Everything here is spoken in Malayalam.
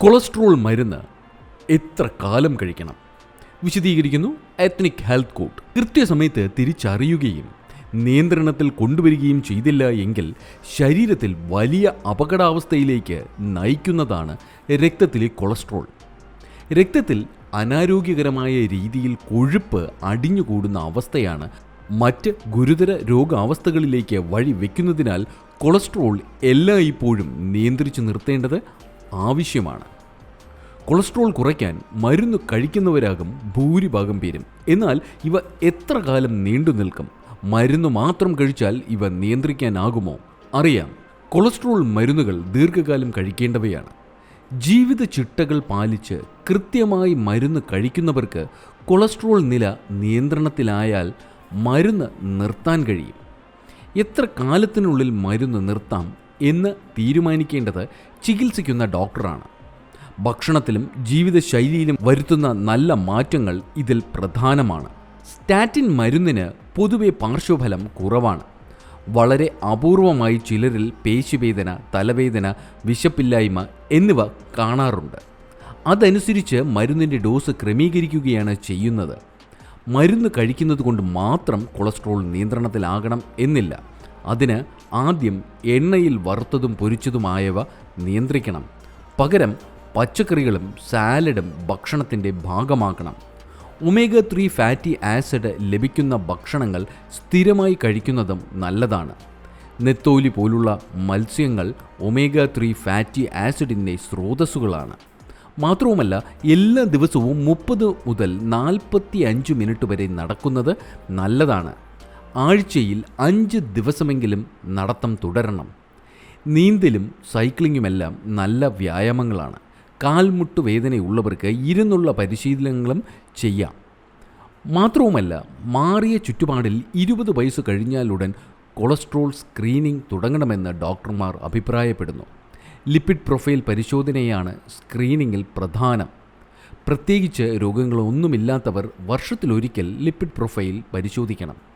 കൊളസ്ട്രോൾ മരുന്ന് എത്ര കാലം കഴിക്കണം? വിശദീകരിക്കുന്നു എത്നിക് ഹെൽത്ത് കോഡ് കൃത്യസമയത്ത് തിരിച്ചറിയുകയും നിയന്ത്രണത്തിൽ കൊണ്ടുവരികയും ചെയ്തില്ല എങ്കിൽ ശരീരത്തിൽ വലിയ അപകടാവസ്ഥയിലേക്ക് നയിക്കുന്നതാണ് രക്തത്തിലെ കൊളസ്ട്രോൾ. രക്തത്തിൽ അനാരോഗ്യകരമായ രീതിയിൽ കൊഴുപ്പ് അടിഞ്ഞുകൂടുന്ന അവസ്ഥയാണ് മറ്റ് ഗുരുതര രോഗാവസ്ഥകളിലേക്ക് വഴി വയ്ക്കുന്നതിനാൽ കൊളസ്ട്രോൾ എല്ലായ്പ്പോഴും നിയന്ത്രിച്ചു നിർത്തേണ്ടത് ആവശ്യമാണ്. കൊളസ്ട്രോൾ കുറയ്ക്കാൻ മരുന്ന് കഴിക്കുന്നവരാകും ഭൂരിഭാഗം പേരും. എന്നാൽ ഇവ എത്ര കാലം നീണ്ടു നിൽക്കും? മരുന്ന് മാത്രം കഴിച്ചാൽ ഇവ നിയന്ത്രിക്കാനാകുമോ? അറിയാം. കൊളസ്ട്രോൾ മരുന്നുകൾ ദീർഘകാലം കഴിക്കേണ്ടവയാണ്. ജീവിത ചിട്ടകൾ പാലിച്ച് കൃത്യമായി മരുന്ന് കഴിക്കുന്നവർക്ക് കൊളസ്ട്രോൾ നില നിയന്ത്രണത്തിലായാൽ മരുന്ന് നിർത്താൻ കഴിയും. എത്ര കാലത്തിനുള്ളിൽ മരുന്ന് നിർത്താം എന്ന് തീരുമാനിക്കേണ്ടത് ചികിത്സിക്കുന്ന ഡോക്ടറാണ്. ഭക്ഷണത്തിലും ജീവിതശൈലിയിലും വരുത്തുന്ന നല്ല മാറ്റങ്ങൾ ഇതിൽ പ്രധാനമാണ്. സ്റ്റാറ്റിൻ മരുന്നിന് പൊതുവെ പാർശ്വഫലം കുറവാണ്. വളരെ അപൂർവമായി ചിലരിൽ പേശിവേദന തലവേദന വിശപ്പില്ലായ്മ എന്നിവ കാണാറുണ്ട്. അതനുസരിച്ച് മരുന്നിന്റെ ഡോസ് ക്രമീകരിക്കുകയാണ് ചെയ്യുന്നത്. മരുന്ന് കഴിക്കുന്നത് കൊണ്ട് മാത്രം കൊളസ്ട്രോൾ നിയന്ത്രണത്തിലാകണം എന്നില്ല. അതിന് ആദ്യം എണ്ണയിൽ വറുത്തതും പൊരിച്ചതുമായവ നിയന്ത്രിക്കണം. പകരം പച്ചക്കറികളും സാലഡും ഭക്ഷണത്തിന്റെ ഭാഗമാക്കണം. ഒമേഗ ത്രീ ഫാറ്റി ആസിഡ് ലഭിക്കുന്ന ഭക്ഷണങ്ങൾ സ്ഥിരമായി കഴിക്കുന്നതും നല്ലതാണ്. നെത്തോലി പോലുള്ള മത്സ്യങ്ങൾ ഒമേഗ ത്രീ ഫാറ്റി ആസിഡിന്റെ സ്രോതസ്സുകളാണ്. മാത്രവുമല്ല എല്ലാ ദിവസവും മുപ്പത് മുതൽ നാൽപ്പത്തി അഞ്ച് മിനിറ്റ് വരെ നടക്കുന്നത് നല്ലതാണ്. ആഴ്ചയിൽ അഞ്ച് ദിവസമെങ്കിലും നടത്തം തുടരണം. നീന്തലും സൈക്ലിങ്ങുമെല്ലാം നല്ല വ്യായാമങ്ങളാണ്. കാൽമുട്ട് വേദനയുള്ളവർക്ക് ഇരുന്നുള്ള പരിശീലനങ്ങളും ചെയ്യാം. മാത്രവുമല്ല മാറിയ ചുറ്റുപാടിൽ ഇരുപത് വയസ്സ് കഴിഞ്ഞാലുടൻ കൊളസ്ട്രോൾ സ്ക്രീനിംഗ് തുടങ്ങണമെന്ന് ഡോക്ടർമാർ അഭിപ്രായപ്പെടുന്നു. ലിപ്പിഡ് പ്രൊഫൈൽ പരിശോധനയാണ് സ്ക്രീനിങ്ങിൽ പ്രധാനം. പ്രത്യേകിച്ച് രോഗങ്ങളൊന്നുമില്ലാത്തവർ വർഷത്തിലൊരിക്കൽ ലിപ്പിഡ് പ്രൊഫൈൽ പരിശോധിക്കണം.